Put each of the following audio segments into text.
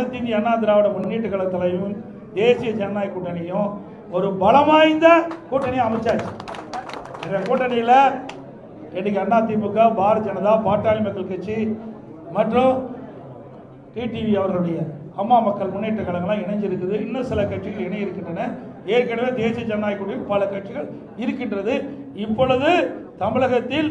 அனைத்து இந்திய அண்ணா திராவிட முன்னேற்ற கழகத்திலையும் தேசிய ஜனநாயக கூட்டணியும் ஒரு பலம் வாய்ந்த கூட்டணியை அமைச்சாச்சு. இந்த கூட்டணியில் இன்னைக்கு அண்ணா திமுக பாரதிய ஜனதா பாட்டாளி மக்கள் கட்சி மற்றும் டிடிவி அவர்களுடைய அம்மா மக்கள் முன்னேற்ற கழகம்லாம் இணைஞ்சிருக்குது. இன்னும் சில கட்சிகள் இணை இருக்கின்றன ஏற்கனவே தேசிய ஜனநாயக கூட்டணியில் பல கட்சிகள் இருக்கின்றது. இப்பொழுது தமிழகத்தில்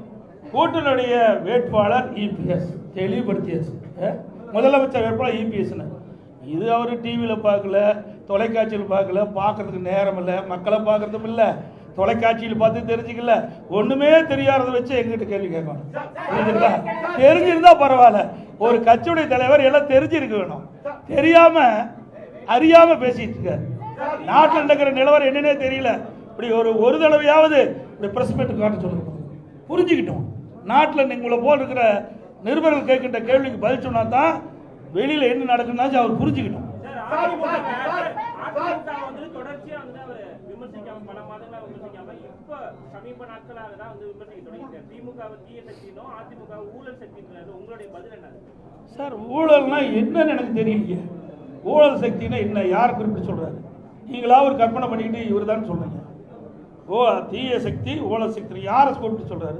கூட்டணியுடைய வேட்பாளர் இபிஎஸ் தெளிவுபடுத்தியாச்சு. முதலமைச்சர் வேட்பாளர் இபிஎஸ்னு இது அவர் டிவியில் பார்க்கல தொலைக்காட்சியில் பார்க்கல பார்க்கறதுக்கு நேரம் இல்லை மக்களை பார்க்கறதும் இல்லை தொலைக்காட்சியில் பார்த்து தெரிஞ்சுக்கல. ஒன்றுமே தெரியாததை வச்சு எங்கிட்ட கேள்வி கேட்கணும். புரியுதுங்களா தெரிஞ்சிருந்தா பரவாயில்ல. ஒரு கட்சியுடைய தலைவர் எல்லாம் தெரிஞ்சிருக்க வேணும். தெரியாம அறியாம பேசிட்டு இருக்காரு. நாட்டில் நடக்கிற நிலவரம் என்னன்னே தெரியல. இப்படி ஒரு ஒரு தடவையாவது இப்படி பிரஸ் மீட் காட்ட சொல்லுங்க. புரிஞ்சுக்கிட்டோம். நாட்டில் உங்களை போல் இருக்கிற நிருபர்கள் கேட்கின்ற கேள்விக்கு பதில் சொன்னா தான் வெளியில என்ன நடக்குதுன்னா அவர் என்ன? சார் ஊழல்னா என்னன்னு எனக்கு தெரியலையே. ஊழல் சக்தினா என்ன? யார் குறிப்பிட்டு சொல்றாரு? நீங்களா ஒரு கற்பனை பண்ணிக்கிட்டு இவர் தான் சொல்றீங்க. ஓ தீய சக்தி ஊழல் சக்தி யாரை குறிப்பிட்டு சொல்றாரு?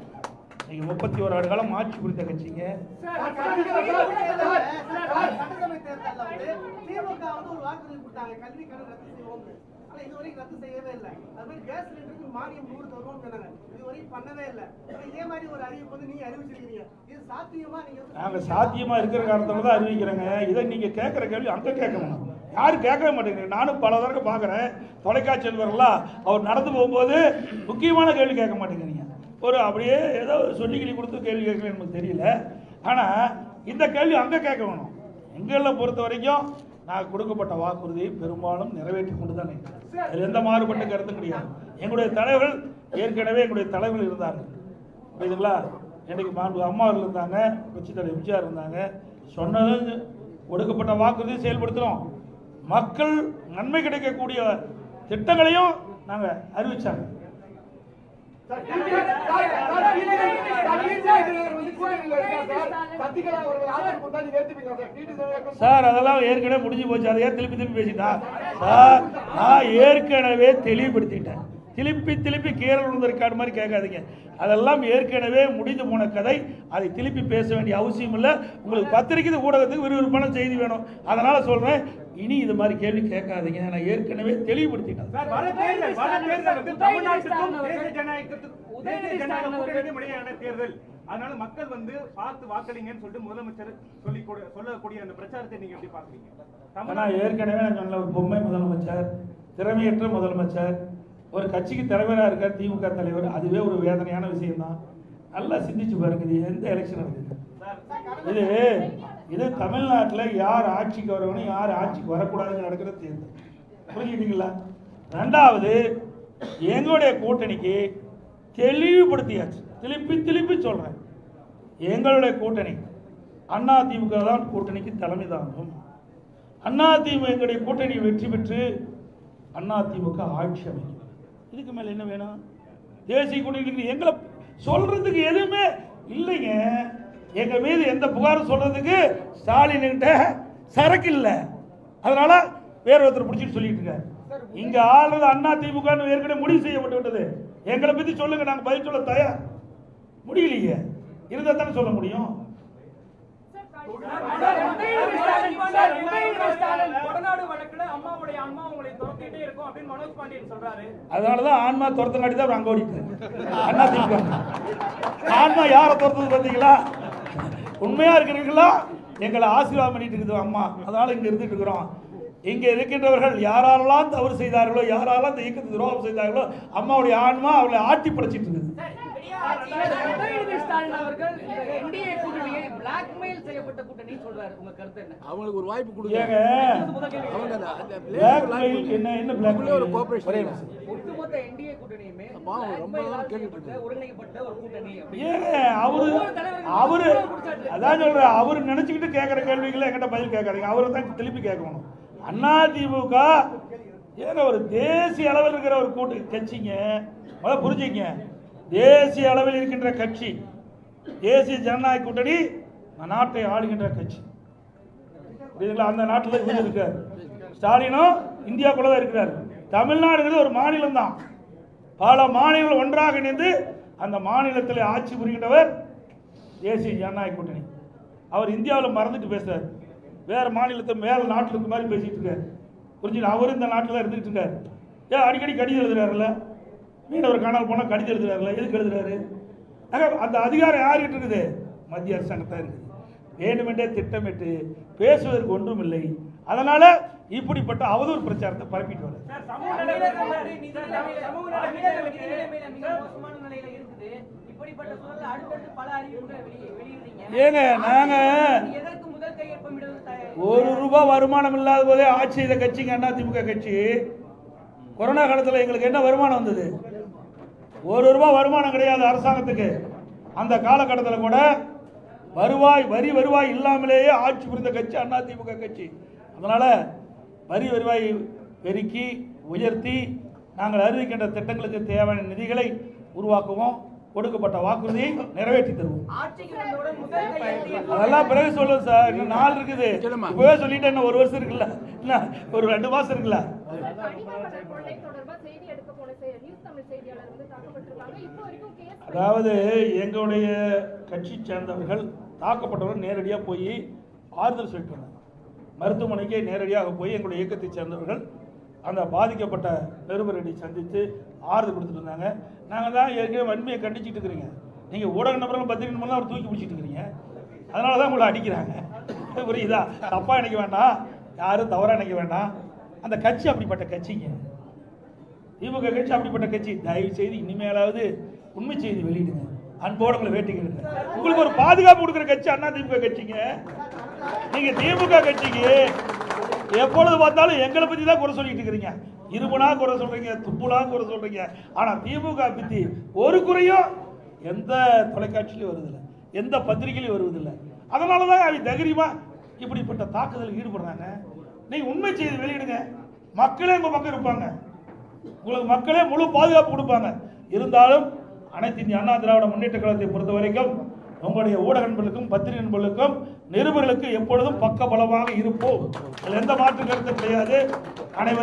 நீங்கள் முப்பத்தி ஒரு ஆண்டு காலம் ஆட்சி புரிந்த கட்சிங்க நீங்க சாத்தியமா நீங்க வந்து- நாங்கள் சாத்தியமாக இருக்கிற காரணத்தில் தான் அறிவிக்கிறேங்க இதை நீங்கள் கேட்குற கேள்வி அங்கே கேட்கணும் யாரும் கேட்கவே மாட்டேங்கிறீங்க நானும் பல தடவை பார்க்குறேன் தொலைக்காட்சியில் வரலாம் அவர் நடந்து போகும்போது முக்கியமான கேள்வி கேட்க மாட்டேங்கிறீங்க ஒரு அப்படியே ஏதோ சொல்லிக்கிளி கொடுத்து கேள்வி கேட்கல நமக்கு தெரியல. ஆனால் இந்த கேள்வி அங்கே கேட்க வேணும். எங்களை பொறுத்த வரைக்கும் நான் கொடுக்கப்பட்ட வாக்குறுதியை பெரும்பாலும் நிறைவேற்றி கொண்டு தான் அதில் எந்த மாறுபட்ட கருத்தும் கிடையாது. எங்களுடைய தலைவர்கள் ஏற்கனவே எங்களுடைய தலைவர்கள் இருந்தார்கள் புரியுதுங்களா? எனக்கு மாண்பு அம்மா அவர்கள் இருந்தாங்க கட்சி தலைவர் எம்ஜிஆர் இருந்தாங்க சொன்னது கொடுக்கப்பட்ட வாக்குறுதியை செயல்படுத்துகிறோம் மக்கள் நன்மை கிடைக்கக்கூடிய திட்டங்களையும் நாங்கள் அறிவிச்சாங்க. சார் அதெல்லாம் ஏற்கனவே முடிஞ்சு போச்சு. அதை ஏன் திருப்பி திருப்பி பேசிட்டா? சார் நான் ஏற்கனவே தெளிவுபடுத்திட்டேன். திருப்பி திருப்பி கீழே விழுந்த மாதிரி கேட்காதீங்க. அதெல்லாம் ஏற்கனவே முடிந்து போன கதை. அதை திருப்பி பேச வேண்டிய அவசியம் இல்லை. உங்களுக்கு பத்திரிக்கை ஊடகத்துக்கு விறுவிறுப்பான செய்தி வேணும். அதனால் சொல்கிறேன் இனி இது மாதிரி கேள்வி கேட்காதீங்க. நான் ஏற்கனவே தெளிவுபடுத்திட்டேன். தேர்தல், அதனால மக்கள் வந்து பார்த்து வாக்களிங்கன்னு சொல்லிட்டு முதலமைச்சர் சொல்லி கொடு- சொல்லக்கூடிய அந்த பிரச்சாரத்தை நீங்க எப்படி பாக்குறீங்க தமிழ்நாடு ஏற்கனவே நான் சொன்ன ஒரு பொம்மை முதலமைச்சர் திறமையற்ற முதலமைச்சர் ஒரு கட்சிக்கு தலைவராக இருக்கார் திமுக தலைவர் அதுவே ஒரு வேதனையான விஷயம்தான். நல்லா சிந்திச்சு பாருங்க இது எந்த எலெக்ஷன் நடக்குது? இது இது தமிழ்நாட்டில் யார் ஆட்சிக்கு வரணும் யார் ஆட்சிக்கு வரக்கூடாதுன்னு நடக்கிற தேர்தல் புரிஞ்சுக்கிட்டீங்களா? ரெண்டாவது எங்களுடைய கூட்டணிக்கு தெளிவுபடுத்தியாச்சு. திருப்பி திருப்பி சொல்கிறேன் எங்களுடைய கூட்டணி அண்ணா திமுக தான் கூட்டணிக்கு தலைமை தாங்கும். அண்ணா திமுக எங்களுடைய கூட்டணி வெற்றி பெற்று அண்ணா திமுக ஆட்சி அமைக்கும். இதுக்கு மேலே என்ன வேணும்? தேசிய கூட்டணி எங்களை சொல்றதுக்கு எதுவுமே இல்லைங்க. எங்க மீது எந்த புகாரும் சொல்றதுக்கு ஸ்டாலின் கிட்ட சரக்கு இல்லை. அதனால வேற ஒருத்தர் பிடிச்சிட்டு சொல்லிட்டு இருக்காரு. இங்க ஆளுநர் அண்ணா திமுக ஏற்கனவே முடிவு செய்யப்பட்டு விட்டது. எங்களை பத்தி சொல்லுங்க நாங்க பதில் சொல்ல தயார். முடியலையே. இருந்தா தானே சொல்ல முடியும். அதனாலதான் ஆன்மா துரத்தங்காட்டி தான் அங்க ஓடிட்டு அண்ணா திமுக. ஆன்மா யாரை துரத்துது பார்த்தீங்களா? உண்மையா இருக்கிறீங்களா எங்களை ஆசீர்வாதம் பண்ணிட்டு இருக்குது அம்மா. அதனால இங்க இருந்துட்டு இருக்கிறோம் இங்க இருக்கின்றவர்கள் யாரெல்லாம் தவறு செய்தார்களோ யாரெல்லாம் இந்த இயக்கத்துக்கு துரோகம் செய்தார்களோ அம்மாவுடைய ஆன்மா அவளை ஆட்டி படைச்சிட்டு இருக்குது உதயநிதி ஸ்டாலின் அவர்கள் இந்த என்டிஏ கூட்டணியை பிளாக்மெயில் செய்யப்பட்ட கூட்டணி சொல்றாரு உங்க கருத்து என்ன அவங்களுக்கு ஒரு வாய்ப்பு கொடுங்க. என்ன என்ன. ஒட்டுமொத்த என்டிஏ கூட்டணியுமே அவரு அவரு அதான் சொல்றேன் அவரு நினைச்சுக்கிட்டு கேட்கிற கேள்விகளை என்கிட்ட பதில் கேட்காதீங்க. அவரை தான் திருப்பி கேட்கணும். அண்ணா திமுக ஏங்க ஒரு தேசிய அளவில் இருக்கிற ஒரு கூட்டு கட்சிங்க. முதல்ல புரிஞ்சுங்க. தேசிய அளவில் இருக்கின்ற கட்சி தேசிய ஜனநாயக கூட்டணி நாட்டை ஆளுகின்ற கட்சி. புரியுதுங்களா? அந்த நாட்டில் இருக்கார் ஸ்டாலினும் இந்தியாக்குள்ள தான் இருக்கிறார். தமிழ்நாடுங்கிறது ஒரு மாநிலம் தான் பல மாநிலங்கள் ஒன்றாக இணைந்து அந்த மாநிலத்தில் ஆட்சி புரிகின்றவர் தேசிய ஜனநாயக கூட்டணி. அவர் இந்தியாவில் மறந்துட்டு பேசுறாரு. வேறு மாநிலத்தை மேலே நாட்டில் இருக்க மாதிரி பேசிகிட்டு இருக்காரு. புரிஞ்சுல அவரும் இந்த நாட்டில் தான் இருந்துகிட்டு இருக்காரு. ஏன் அடிக்கடி கடிதம் எழுதுறாருல்ல? மீனவர் காணால் போனால் கடிதம் எழுதுறாருல்ல? எதுக்கு எழுதுறாரு? ஆக அந்த அதிகாரம் யார்கிட்ட இருக்குது? மத்திய அரசாங்கத்தான் இருக்குது. வேண்டுமென்றே திட்டமிட்டு பேசுவதற்கு ஒன்றும் இல்லை அதனால் இப்படிப்பட்ட அவதூறு பிரச்சாரத்தை பரப்பிட்டு வர சார் சமூக நலத்துறை சமூக நலத்துறை மிக மோசமான நிலையில இருக்குது. இப்படிப்பட்ட சூழல்ல அடுத்தடுத்து பல அறிவிப்புகளை வெளியே- வெளியிடுறீங்க. ஏங்க நாங்க ஒரு ரூபாய் வருமானம் இல்லாத போதே ஆட்சி செய்த கட்சிங்க அண்ணா திமுக கட்சி. கொரோனா காலத்தில் எங்களுக்கு என்ன வருமானம் வந்தது? ஒரு ரூபாய் வருமானம் கிடையாது அரசாங்கத்துக்கு. அந்த காலகட்டத்தில் கூட வருவாய் வரி வருவாய் இல்லாமலேயே ஆட்சி புரிந்த கட்சி அண்ணா திமுக கட்சி. அதனால வரி வருவாய் பெருக்கி உயர்த்தி நாங்கள் அறிவிக்கின்ற திட்டங்களுக்கு தேவையான நிதிகளை உருவாக்குவோம். கொடுக்கப்பட்ட வாக்குறுதியை நிறைவேற்றி தருவோம். அதெல்லாம் பிறகு சொல்லுங்க சார். இன்னும் நாள் இருக்குது. இப்பவே சொல்லிட்டேன். இன்னும் ஒரு வருஷம் இருக்குல்ல. ஒரு ரெண்டு மாசம் இருக்குல்ல. அதாவது எங்களுடைய கட்சி சேர்ந்தவர்கள் தாக்கப்பட்டவர்கள் நேரடியாக போய் ஆறுதல் சொல்லிட்டு வந்தாங்க. மருத்துவமனைக்கு நேரடியாக போய் எங்களுடைய இயக்கத்தை சேர்ந்தவர்கள் அந்த பாதிக்கப்பட்ட பெருமரடி சந்தித்து ஆறுதல் கொடுத்துட்டு இருந்தாங்க நாங்கள் தான் ஏற்கனவே வன்மையை கண்டிச்சுட்டு இருக்கிறீங்க. நீங்கள் ஊடக நபர்கள் பத்திரிகை மூலம் அவர் தூக்கி பிடிச்சிட்டு இருக்கிறீங்க. அதனால தான் உங்களை அடிக்கிறாங்க. புரியுதா? தப்பாக நினைக்க வேண்டாம். யாரும் தவறாக நினைக்க வேண்டாம். அந்த கட்சி அப்படிப்பட்ட கட்சிங்க. திமுக கட்சி அப்படிப்பட்ட கட்சி. தயவு செய்து இனிமேலாவது உண்மை செய்தி வெளியிடுங்க. அன்போடு உங்களை வேட்டிக்கிறேன் உங்களுக்கு ஒரு பாதுகாப்பு கொடுக்குற கட்சி அண்ணா திமுக கட்சிங்க. நீங்க திமுக கட்சிக்கு எப்பொழுது பார்த்தாலும் எங்களை பத்தி தான் குறை சொல்லிட்டு இருக்கிறீங்க. இருமுனா குறை சொல்றீங்க துப்புனா குறை சொல்றீங்க. ஆனா திமுக பத்தி ஒரு குறையும் எந்த தொலைக்காட்சியிலும் வருதில்லை எந்த பத்திரிகையிலும் வருவதில்லை. அதனால தான் அவங்க தைரியமா இப்படிப்பட்ட தாக்குதல் ஈடுபடுறாங்க. நீங்க உண்மை செய்தி வெளியிடுங்க. மக்களே உங்க பக்கம் இருப்பாங்க. உங்களுக்கு மக்களே முழு பாதுகாப்பு கொடுப்பாங்க. இருந்தாலும் அனைத்து இந்திய அண்ணா திராவிட முன்னேற்ற கழகத்தை பொறுத்த வரைக்கும் உங்களுடைய ஊடக நண்பர்களுக்கும் பத்திரிகை நண்பர்களுக்கும் நிருபர்களுக்கு எப்பொழுதும் பக்க பலமாக இருப்போம் எந்த மாற்று கருத்தும் கிடையாது. அனைவருக்கும்